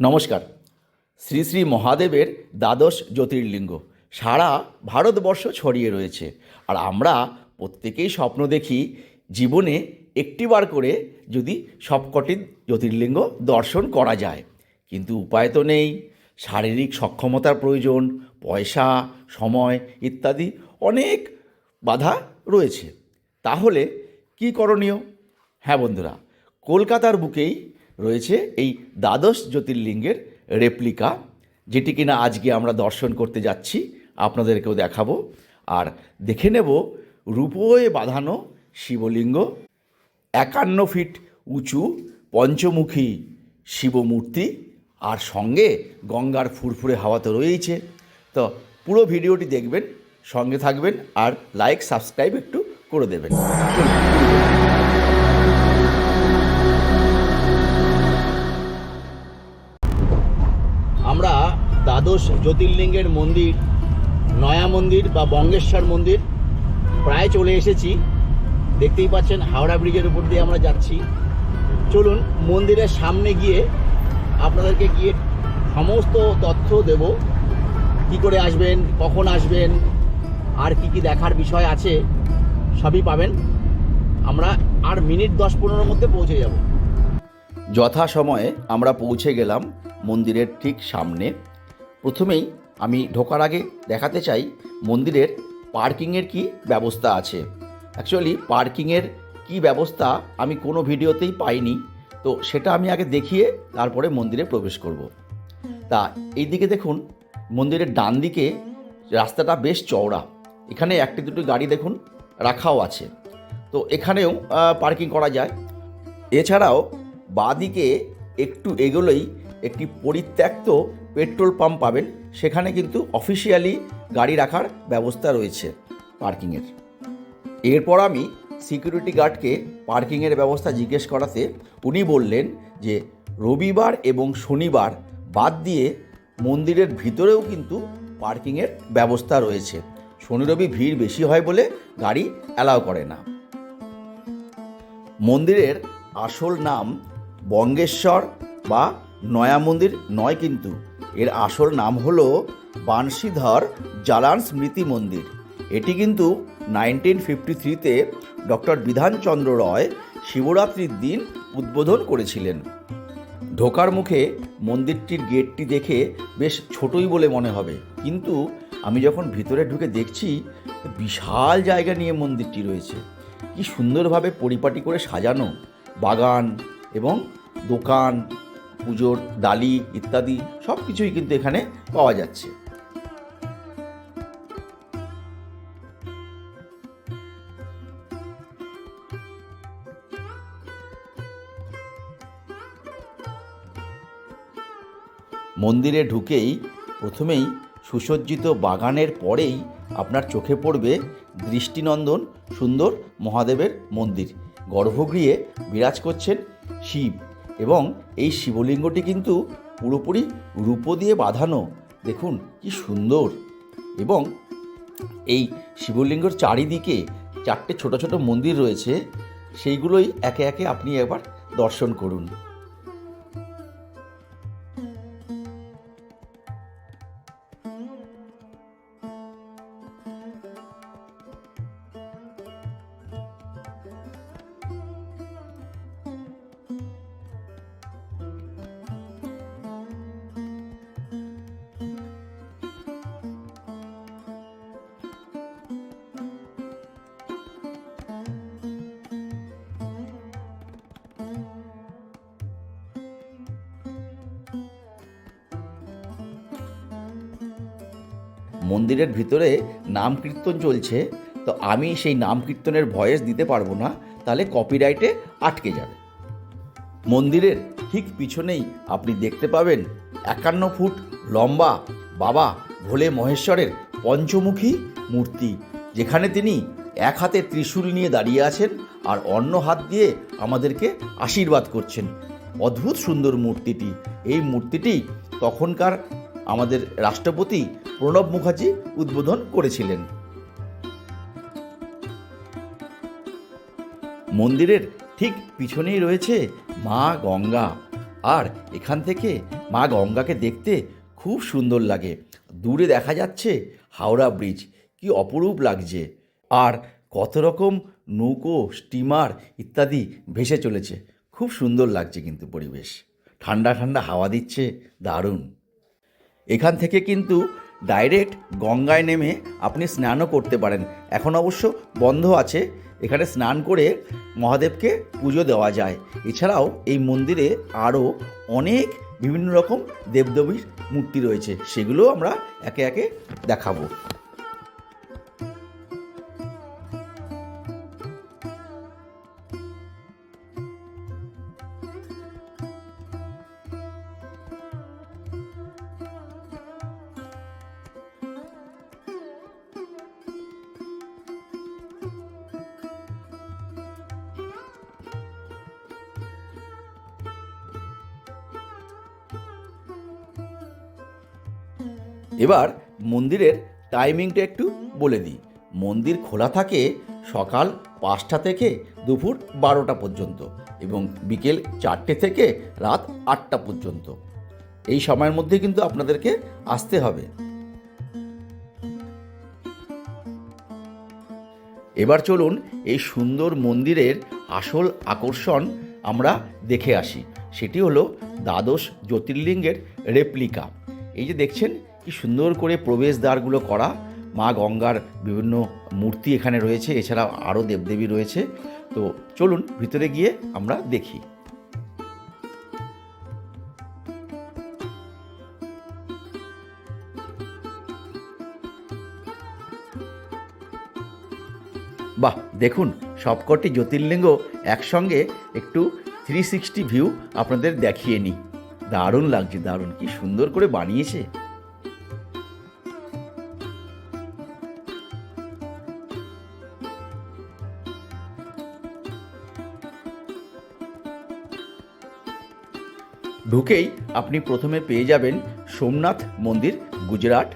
নমস্কার। শ্রী শ্রী মহাদেবের দ্বাদশ জ্যোতির্লিঙ্গ। সারা ভারতবর্ষ ছড়িয়ে রয়েছে। আর আমরা প্রত্যেকেই স্বপ্ন দেখি জীবনে একটিবার করে যদি সবকটি জ্যোতির্লিঙ্গ দর্শন করা যায়। কিন্তু উপায় তো নেই। শারীরিক সক্ষমতার প্রয়োজন, পয়সা, সময় ইত্যাদি অনেক বাধা রয়েছে। তাহলে কি করণীয়? হ্যাঁ বন্ধুরা, কলকাতার বুকেই রয়েছে এই দ্বাদশ জ্যোতির্লিঙ্গের রেপ্লিকা যেটি কিনা আজকে আমরা দর্শন করতে যাচ্ছি, আপনাদেরকেও দেখাবো। আর দেখে নেব রূপোয় বাঁধানো শিবলিঙ্গ, একান্ন ফিট উঁচু পঞ্চমুখী শিবমূর্তি, আর সঙ্গে গঙ্গার ফুরফুরে হাওয়া তো রয়েইছে। তো পুরো ভিডিওটি দেখবেন, সঙ্গে থাকবেন, আর লাইক সাবস্ক্রাইব একটু করে দেবেন। দ্বাদশ জ্যোতির্লিঙ্গের মন্দির, নয়া মন্দির বা বঙ্গেশ্বর মন্দির, প্রায় চলে এসেছি। দেখতেই পাচ্ছেন, হাওড়া ব্রিজের উপর দিয়ে আমরা যাচ্ছি। চলুন, মন্দিরের সামনে গিয়ে আপনাদেরকে গিয়ে সমস্ত তথ্য দেব। কি করে আসবেন, কখন আসবেন, আর কি কি দেখার বিষয় আছে, সবই পাবেন। আমরা আর মিনিট দশ পনেরোর মধ্যে পৌঁছে যাব। যথাসময়ে আমরা পৌঁছে গেলাম মন্দিরের ঠিক সামনে। প্রথমেই আমি ঢোকার আগে দেখাতে চাই মন্দিরের পার্কিংয়ের কি ব্যবস্থা আছে। অ্যাকচুয়ালি পার্কিংয়ের কি ব্যবস্থা আমি কোনো ভিডিওতেই পাইনি, তো সেটা আমি আগে দেখিয়ে তারপরে মন্দিরে প্রবেশ করব। তা এই দিকে দেখুন, মন্দিরের ডান দিকে রাস্তাটা বেশ চওড়া। এখানে একটি দুটি গাড়ি দেখুন, রাখাও আছে। তো এখানেও পার্কিং করা যায়। এছাড়াও বাঁদিকে একটু এগোলেই একটি পরিত্যক্ত পেট্রোল পাম্প পাবেন। সেখানে কিন্তু অফিসিয়ালি গাড়ি রাখার ব্যবস্থা রয়েছে পার্কিংয়ের। এরপর আমি সিকিউরিটি গার্ডকে পার্কিংয়ের ব্যবস্থা জিজ্ঞেস করাতে উনি বললেন যে, রবিবার এবং শনিবার বাদ দিয়ে মন্দিরের ভিতরেও কিন্তু পার্কিংয়ের ব্যবস্থা রয়েছে। শনি রবি ভিড় বেশি হয় বলে গাড়ি অ্যালাউ করে না। মন্দিরের আসল নাম বঙ্গেশ্বর বা নয়া মন্দির নয় কিন্তু। এর আসল নাম হল বানশীধর জালান স্মৃতি মন্দির। এটি কিন্তু নাইনটিন ফিফটি থ্রিতে ডক্টর বিধানচন্দ্র রয় শিবরাত্রির দিন উদ্বোধন করেছিলেন। ঢোকার মুখে মন্দিরটির গেটটি দেখে বেশ ছোটই বলে মনে হবে। কিন্তু আমি যখন ভিতরে ঢুকে দেখছি, বিশাল জায়গা নিয়ে মন্দিরটি রয়েছে। কি সুন্দরভাবে পরিপাটি করে সাজানো। বাগান এবং দোকান পুজোর ডালি ইত্যাদি সব কিছুই কিন্তু এখানে পাওয়া যাচ্ছে। মন্দিরে ঢুকেই প্রথমেই সুসজ্জিত বাগানের পরেই আপনার চোখে পড়বে দৃষ্টিনন্দন সুন্দর মহাদেবের মন্দির। গর্ভগৃহে বিরাজ করছেন শিব। এবং এই শিবলিঙ্গটি কিন্তু পুরোপুরি রূপো দিয়ে বাঁধানো। দেখুন, কি সুন্দর। এবং এই শিবলিঙ্গর চারিদিকে চারটে ছোট ছোট মন্দির রয়েছে। সেইগুলোই একে একে আপনি একবার দর্শন করুন। মন্দিরের ভিতরে নাম কীর্তন চলছে, তো আমি সেই নাম কীর্তনের ভয়েস দিতে পারব না, তাহলে কপিরাইটে আটকে যাবে। মন্দিরের ঠিক পিছনেই আপনি দেখতে পাবেন একান্ন ফুট লম্বা বাবা ভোলে মহেশ্বরের পঞ্চমুখী মূর্তি, যেখানে তিনি এক হাতে ত্রিশূল নিয়ে দাঁড়িয়ে আছেন আর অন্য হাত দিয়ে আমাদেরকে আশীর্বাদ করছেন। অদ্ভুত সুন্দর মূর্তিটি। এই মূর্তিটি তখনকার আমাদের রাষ্ট্রপতি প্রণব মুখার্জি উদ্বোধন করেছিলেন। মন্দিরের ঠিক পিছনেই রয়েছে মা গঙ্গা। আর এখান থেকে মা গঙ্গাকে দেখতে খুব সুন্দর লাগে। দূরে দেখা যাচ্ছে হাওড়া ব্রিজ। কি অপরূপ লাগছে। আর কত রকম নৌকো, স্টিমার ইত্যাদি ভেসে চলেছে। খুব সুন্দর লাগছে কিন্তু পরিবেশ। ঠান্ডা ঠান্ডা হাওয়া দিচ্ছে। দারুণ। এখান থেকে কিন্তু ডাইরেক্ট গঙ্গায় নেমে আপনি স্নানও করতে পারেন। এখন অবশ্য বন্ধ আছে। এখানে স্নান করে মহাদেবকে পুজো দেওয়া যায়। এছাড়াও এই মন্দিরে আরও অনেক বিভিন্ন রকম দেবদেবীর মূর্তি রয়েছে। সেগুলো আমরা একে একে দেখাবো। এবার মন্দিরের টাইমিংটা একটু বলে দিই। মন্দির খোলা থাকে সকাল পাঁচটা থেকে দুপুর বারোটা পর্যন্ত এবং বিকেল চারটে থেকে রাত আটটা পর্যন্ত। এই সময়ের মধ্যে কিন্তু আপনাদেরকে আসতে হবে। এবার চলুন এই সুন্দর মন্দিরের আসল আকর্ষণ আমরা দেখে আসি। সেটি হলো দ্বাদশ জ্যোতির্লিঙ্গের রেপ্লিকা এই যে দেখছেন কি সুন্দর করে প্রবেশদ্বারগুলো করা। মা গঙ্গার বিভিন্ন মূর্তি এখানে রয়েছে এছাড়া আরও দেবদেবী রয়েছে। তো চলুন, ভিতরে গিয়ে আমরা দেখি। বাহ, দেখুন, সবকটি জ্যোতির্লিঙ্গ একসঙ্গে একটু থ্রি সিক্সটি ভিউ আপনাদের দেখিয়ে নিই। দারুণ লাগছে, দারুণ। কি সুন্দর করে বানিয়েছে। ঢুকেই আপনি প্রথমে পেয়ে যাবেন সোমনাথ মন্দির, গুজরাট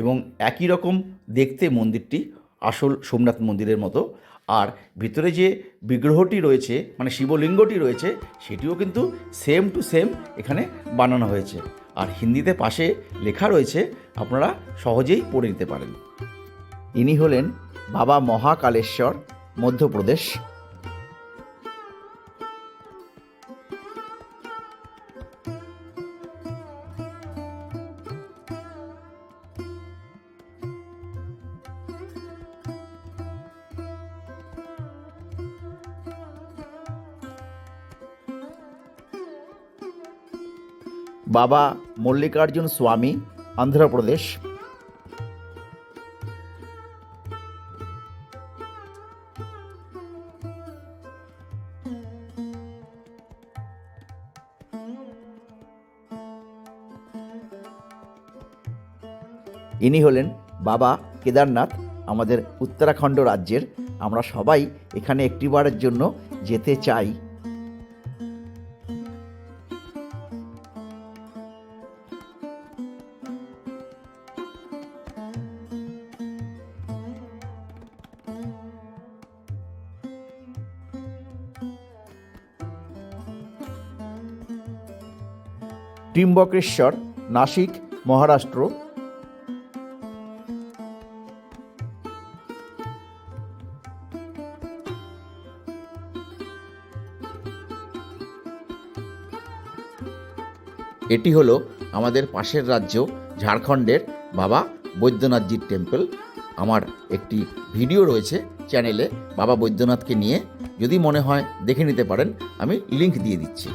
এবং একই রকম দেখতে মন্দিরটি, আসল সোমনাথ মন্দিরের মতো। আর ভিতরে যে বিগ্রহটি রয়েছে মানে শিবলিঙ্গটি রয়েছে, সেটিও কিন্তু সেম টু সেম এখানে বানানো হয়েছে। আর হিন্দিতে পাশে লেখা রয়েছে, আপনারা সহজেই পড়ে নিতে পারেন। ইনি হলেন বাবা মহাকালেশ্বর, মধ্যপ্রদেশ। বাবা মল্লিকার্জুন স্বামী, অন্ধ্রপ্রদেশ। ইনি হলেন বাবা কেদারনাথ, আমাদের উত্তরাখণ্ড রাজ্যের। আমরা সবাই এখানে একটিবারের জন্য যেতে চাই। ত্রিম্বকেশ্বর নাসিক, মহারাষ্ট্র। এটি হলো আমাদের পাশের রাজ্য, ঝাড়খণ্ডের বাবা বৈদ্যনাথজির টেম্পল। আমার একটি ভিডিও রয়েছে চ্যানেলে বাবা বৈদ্যনাথকে নিয়ে। যদি মনে হয় দেখে নিতে পারেন, আমি লিংক দিয়ে দিচ্ছি।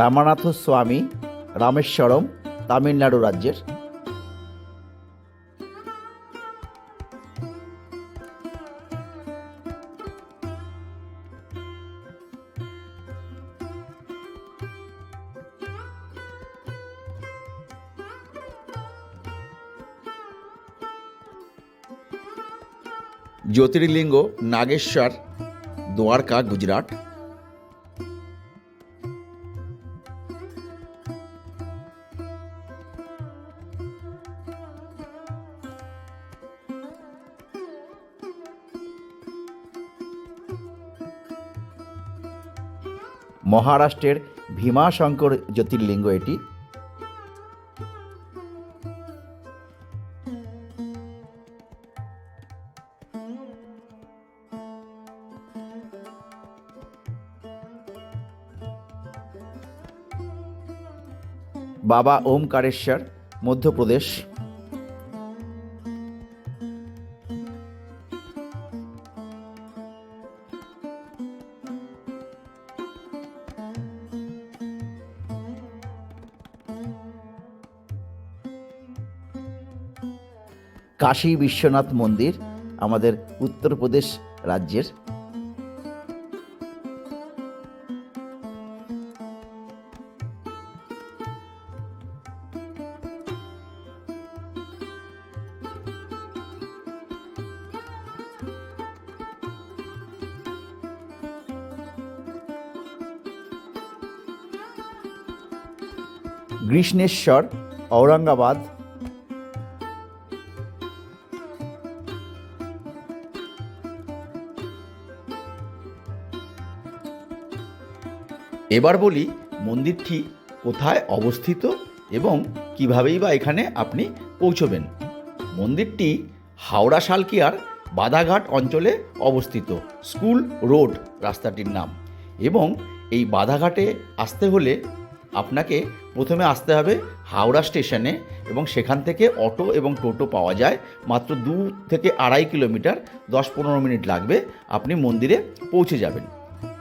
রামানাথ স্বামী রামেশ্বরম তামিলনাড়ু রাজ্যের। জ্যোতির্লিঙ্গ নাগেশ্বর দ্বারকা গুজরাট। মহারাষ্ট্রের ভীমাশঙ্কর জ্যোতির্লিঙ্গ এটি। বাবা ওমকারেশ্বর মধ্যপ্রদেশ। কাশী বিশ্বনাথ মন্দির আমাদের উত্তরপ্রদেশ রাজ্যের। গ্রীষ্ণেশ্বর ঔরঙ্গাবাদ এবার বলি মন্দিরটি কোথায় অবস্থিত এবং কিভাবেই বা এখানে আপনি পৌঁছবেন। মন্দিরটি হাওড়া শালকিয়ার বাধাঘাট অঞ্চলে অবস্থিত, স্কুল রোড রাস্তাটির নাম। এবং এই বাধাঘাটে আসতে হলে আপনাকে প্রথমে আসতে হবে হাওড়া স্টেশনে এবং সেখান থেকে অটো এবং টোটো পাওয়া যায়। মাত্র দু থেকে আড়াই কিলোমিটার, দশ পনেরো মিনিট লাগবে আপনি মন্দিরে পৌঁছে যাবেন।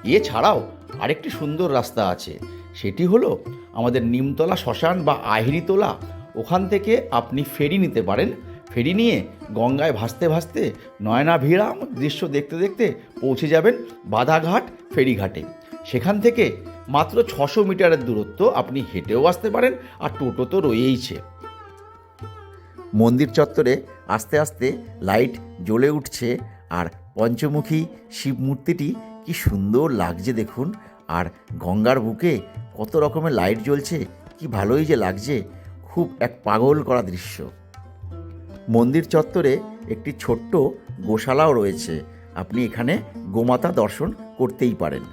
এছাড়াও আরেকটি সুন্দর রাস্তা আছে। সেটি হলো আমাদের নিমতলা শ্মশান বা আহিরিতলা ওখান থেকে আপনি ফেরি নিতে পারেন। ফেরি নিয়ে গঙ্গায় ভাসতে ভাসতে নয়নাভিরাম দৃশ্য দেখতে দেখতে পৌঁছে যাবেন বাধাঘাট ফেরিঘাটে। সেখান থেকে মাত্র ছশো মিটারের দূরত্ব আপনি হেঁটেও আসতে পারেন আর টোটো তো রয়েইছে। মন্দির চত্বরে আস্তে আস্তে লাইট জ্বলে উঠছে আর পঞ্চমুখী শিব মূর্তিটি কি সুন্দর লাগছে দেখুন। আর গঙ্গার বুকে কত রকমের লাইট জ্বলছে, কি ভালোই যে লাগছে। খুব এক পাগল করা দৃশ্য। মন্দির চত্বরে একটি ছোট্ট গোশালাও রয়েছে। আপনি এখানে গোমাতা দর্শন করতেই পারেন।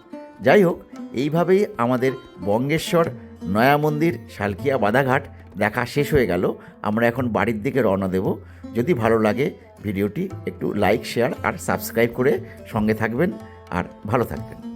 যাই হোক, এইভাবেই আমাদের বঙ্গেশ্বর নয়া মন্দির শালকিয়া বাধাঘাট দেখা শেষ হয়ে গেল। আমরা এখন বাড়ির দিকে রওনা দেব। যদি ভালো লাগে, ভিডিওটি একটু লাইক শেয়ার আর সাবস্ক্রাইব করে সঙ্গে থাকবেন। আর ভালো থাকবেন।